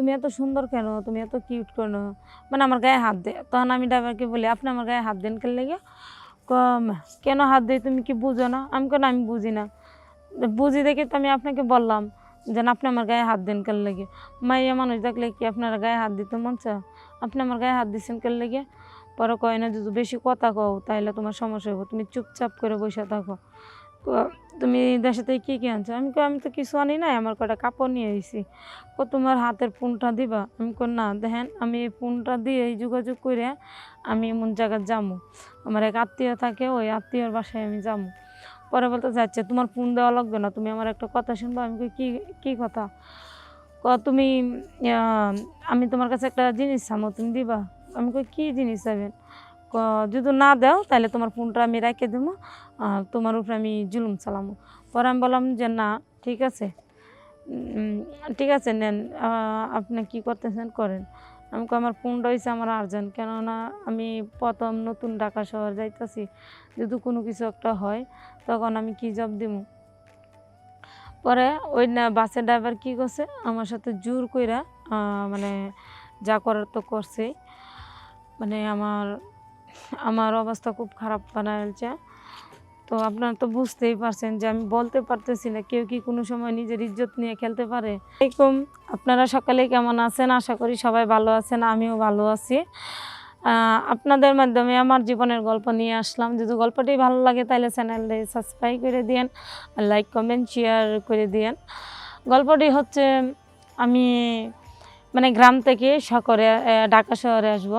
তুমি এত সুন্দর কেন? তুমি এত কিউট কেন? মানে আমার গায়ে হাত দে, তখন আমি ড্রাইভারকে বলি, আপনি আমার গায়ে হাত দেন কেন লেগে? কেন হাত দেয় তুমি কি বুঝো না? আমি কেন আমি বুঝি না। বুঝি দেখে তো আমি আপনাকে বললাম যেন আপনি আমার গায়ে হাত দেন কেন লেগে? মাইয়া মানুষ দেখলে কি, আপনার গায়ে হাত দিতে মন চা আপনি আমার গায়ে হাত দিচ্ছেন কেন লেগে? পরে কয়, না যদি বেশি কথা কও তাহলে তোমার সমস্যা হবে তুমি চুপচাপ করে বসে থাকো। তুমি দেশে থেকে কী কী আনছো? আমি আমি তো কিছু আনি নাই, আমার কটা কাপড় নিয়ে এসেছি ও তোমার হাতের ফোনটা দিবা? আমি কই, না, দেখেন, আমি এই ফোনটা দিয়ে এই যোগাযোগ করে আমি এমন জায়গায় যাব আমার এক আত্মীয় থাকে, ওই আত্মীয়র বাসায় আমি যাব পরে বলতে যাচ্ছে তোমার ফোন দেওয়া লাগবে না, তুমি আমার একটা কথা শুনব? আমি কই, কি, কী কথা? ক, তুমি আমি তোমার কাছে একটা জিনিস চামো, তুমি দিবা? আমি কই, কী জিনিস ক যদি না দাও, তাহলে তোমার ফোনটা আমি রেখে দেবো আর তোমার উপরে আমি জুলুম চালামো। পরে আমি বললাম যে, না, ঠিক আছে। ঠিক আছে, নেন আপনি কি করতেছেন, করেন। আমি আমার ফোনটা হয়েছে আমার আর্জেন্ট, কেননা আমি প্রথম নতুন ঢাকা শহর যাইতেছি। যদি কোনো কিছু একটা হয়, তখন আমি কি জব দিব পরে ওই না, বাসের ড্রাইভার কি করছে, আমার সাথে জোর কইরা মানে যা করার তো করছে মানে আমার আমার অবস্থা খুব খারাপ বানাইছে তো আপনারা তো বুঝতেই পারছেন যে আমি বলতে পারতেছি না কেউ কি কোনো সময় নিজের ইজ্জত নিয়ে খেলতে পারে। এরকম আপনারা সকালে কেমন আছেন? আশা করি সবাই ভালো আছেন, আমিও ভালো আছি। আপনাদের মাধ্যমে আমার জীবনের গল্প নিয়ে আসলাম। যদি গল্পটি ভালো লাগে তাহলে চ্যানেলটি সাবস্ক্রাইব করে দিয়েন লাইক, কমেন্ট, শেয়ার করে দিয়েন। গল্পটি হচ্ছে, আমি মানে গ্রাম থেকে শহরে ঢাকা শহরে আসব।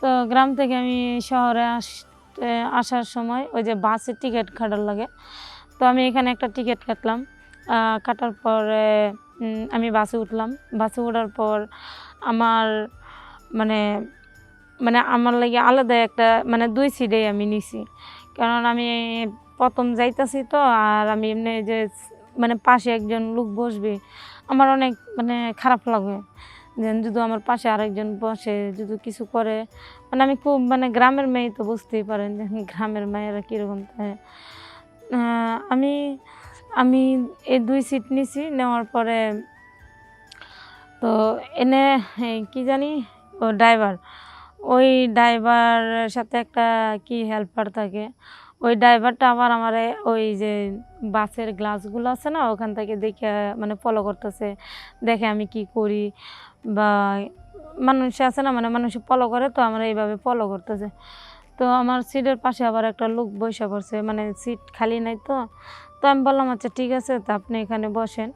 তো গ্রাম থেকে আমি শহরে আস আসার সময় ওই যে বাসে টিকিট কাটার লাগে। তো আমি এখানে একটা টিকিট কাটলাম। কাটার পরে আমি বাসে উঠলাম। বাসে ওঠার পর আমার মানে মানে আমার লাগে আলাদা একটা মানে দুই সিটেই আমি নিছি। কারণ আমি প্রথম যাইতাছি তো, আর আমি এমনি যে মানে পাশে একজন লোক বসবে, আমার অনেক মানে খারাপ লাগে। যে যদি আমার পাশে আরেকজন বসে, যদি কিছু করে মানে আমি খুব মানে গ্রামের মেয়ে তো বুঝতেই পারেন যে গ্রামের মেয়েরা কীরকম থাকে আমি আমি এই দুই সিট নিছি, নেওয়ার পরে তো এনে কি জানি, ও ড্রাইভার ওই ড্রাইভারের সাথে একটা কি হেল্পার থাকে ওই ড্রাইভারটা আবার আমার ওই যে বাসের গ্লাসগুলো আছে না, ওখান থেকে দেখে মানে ফলো করতেছে, দেখে আমি কি করি বা মানুষ আছে না মানে মানুষ ফলো করে, তো আমার এইভাবে ফলো করতেছে। তো আমার সিটের পাশে আবার একটা লোক বসে পড়ছে মানে সিট খালি নাই তো। তো আমি বললাম আচ্ছা ঠিক আছে, তো আপনি এখানে বসেন।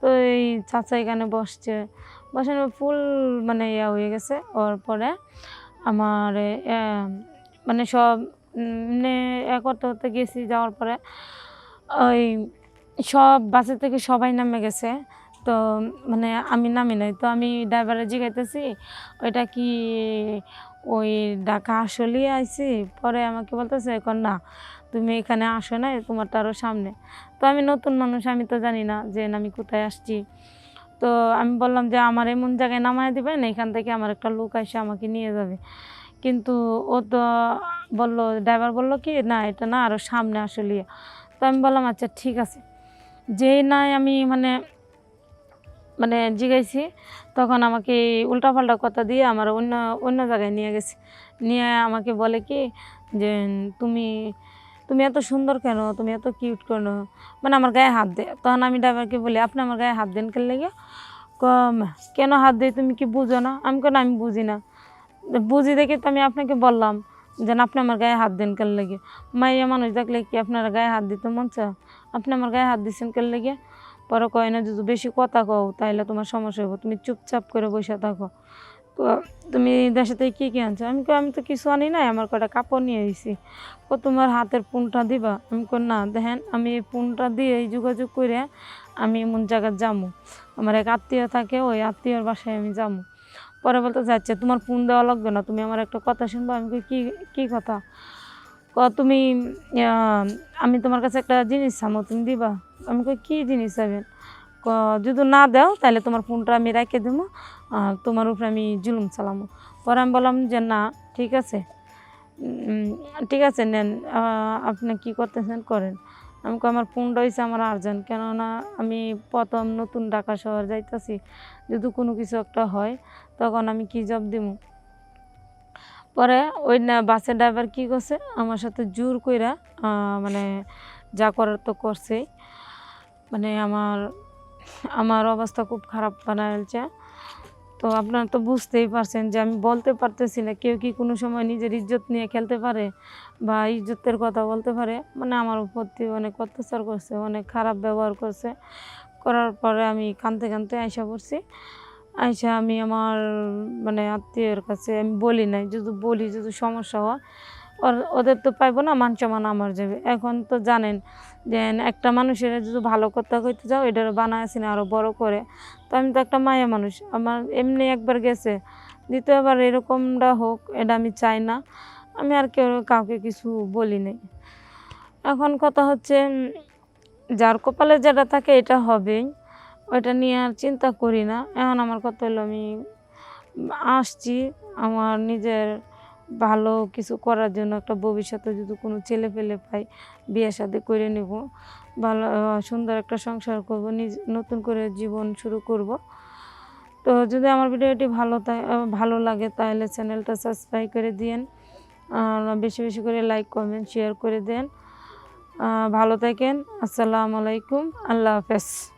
তো এই চাচা এখানে বসছে। বসেন ফুল মানে ইয়া হয়ে গেছে ওর পরে আমার মানে সব এ করতে করতে গেছি, যাওয়ার পরে ওই সব বাসের থেকে সবাই নামে গেছে। তো মানে আমি নামি নাই, তো আমি ড্রাইভারে জিগাইতেছি, ওইটা কি ওই ঢাকা আসলে আইছি? পরে আমাকে বলতেছে, এখন না, তুমি এখানে আসো না তোমারটা আরও সামনে। তো আমি নতুন মানুষ, আমি তো জানি না যে আমি কোথায় আসছি। তো আমি বললাম যে, আমার এমন জায়গায় নামায় দিবেন, এখান থেকে আমার একটা লোক এসে আমাকে নিয়ে যাবে। কিন্তু ও তো বলল ড্রাইভার বলল কি, না, এটা না আরও সামনে আসলে তো আমি বললাম আচ্ছা ঠিক আছে। যেই নাই আমি মানে মানে জিগাইছি, তখন আমাকে উল্টাপাল্টা কথা দিয়ে আমার অন্য অন্য জায়গায় নিয়ে গেছে। নিয়ে আমাকে বলে কি, যে, তুমি তুমি এত সুন্দর কেন? তুমি এত কিউট কেন? মানে আমার গায়ে হাত দে তখন আমি ড্রাইভারকে বলি, আপনি আমার গায়ে হাত দেন কেন লেগে? কম, কেন হাত দেয়? তুমি কি বুঝো না? আমি কেন আমি বুঝি না। বুঝি দেখে তো আমি আপনাকে বললাম যেন আপনি আমার গায়ে হাত দেন কেন লেগে। মাইয়া মানুষ দেখলে কি আপনার গায়ে হাত দিতে মন চা আপনি আমার গায়ে হাত দিচ্ছেন কেন লেগে? পরে কয় না, যদি বেশি কথা কও তাহলে তোমার সমস্যা হবে তুমি চুপচাপ করে বসে থাকো। ক- তুমি দেশে থেকে কী কী আনছো? আমি আমি তো কিছু আনি নাই, আমার কটা কাপড় নিয়ে এসেছি ও তোমার হাতের ফোনটা দিবা? আমি কই না, দেখেন, আমি এই ফোনটা দিয়ে যোগাযোগ করে আমি এমন জায়গায় যাব আমার এক আত্মীয় থাকে, ওই আত্মীয়র বাসায় আমি যাব পরে বলতে যাচ্ছে তোমার ফোন দেওয়া লাগবে না, তুমি আমার একটা কথা শুনব। আমি কি, কী কথা? ক, তুমি আমি তোমার কাছে একটা জিনিস চামো, তুমি দিবা? আমি কই, কী জিনিস চাইবেন ক, যদি না দাও তাহলে তোমার ফোনটা আমি রেখে দেবো আর তোমার উপরে আমি জুলুম চালামো। পরে আমি বললাম যে, না, ঠিক আছে। ঠিক আছে, নেন আপনি কি করতেছেন, করেন। আমি আমার ফোনটা হয়েছে আমার আর্জেন্ট। কেননা আমি প্রথম নতুন ঢাকা শহর যাইতাছি, যদি কোনো কিছু একটা হয়, তখন আমি কি জব দিব পরে ওই না বাসের ড্রাইভার কি করছে, আমার সাথে জোর কইরা মানে যা করার তো করছেই। মানে আমার আমার অবস্থা খুব খারাপ বানাইছে তো আপনারা তো বুঝতেই পারছেন যে আমি বলতে পারতেছি না, কেউ কি কোনো সময় নিজের ইজ্জত নিয়ে খেলতে পারে বা ইজ্জতের কথা বলতে পারে? মানে আমার দিয়ে অনেক অত্যাচার করছে, অনেক খারাপ ব্যবহার করছে। করার পরে আমি কানতে কানতে আয়সা পড়ছি। আয়সা আমি আমার মানে আত্মীয়ের কাছে আমি বলি নাই, যদি বলি যদি সমস্যা হয় ওদের তো পাইবো না, মান সম্মান আমার যাবে এখন তো জানেন যে, একটা মানুষের যদি ভালো কথা কইতে যাও এটার বানায় আসি না আরও বড় করে। তো আমি তো একটা মায়া মানুষ, আমার এমনি একবার গেছে, দ্বিতীয়বার এরকমটা হোক, এটা আমি চাই না, আমি আর কেউ কাউকে কিছু বলি নাই। এখন কথা হচ্ছে যার কপালে যেটা থাকে এটা হবেই, ওইটা নিয়ে আর চিন্তা করি না। এখন আমার কথা হলো আমি আসছি, আমার নিজের ভালো কিছু করার জন্য একটা ভবিষ্যতে যদি কোনো ছেলে পেলে পাই, বিয়ে সাথে করে নেব। ভালো সুন্দর একটা সংসার করব, নিজ, নতুন করে জীবন শুরু করব। তো যদি আমার ভিডিওটি ভালো ভালো লাগে তাহলে চ্যানেলটা সাবস্ক্রাইব করে আর বেশি বেশি করে লাইক কমেন্ট শেয়ার করে দেন। ভালো থাকেন। আসসালামু আলাইকুম। আল্লাহ হাফেজ।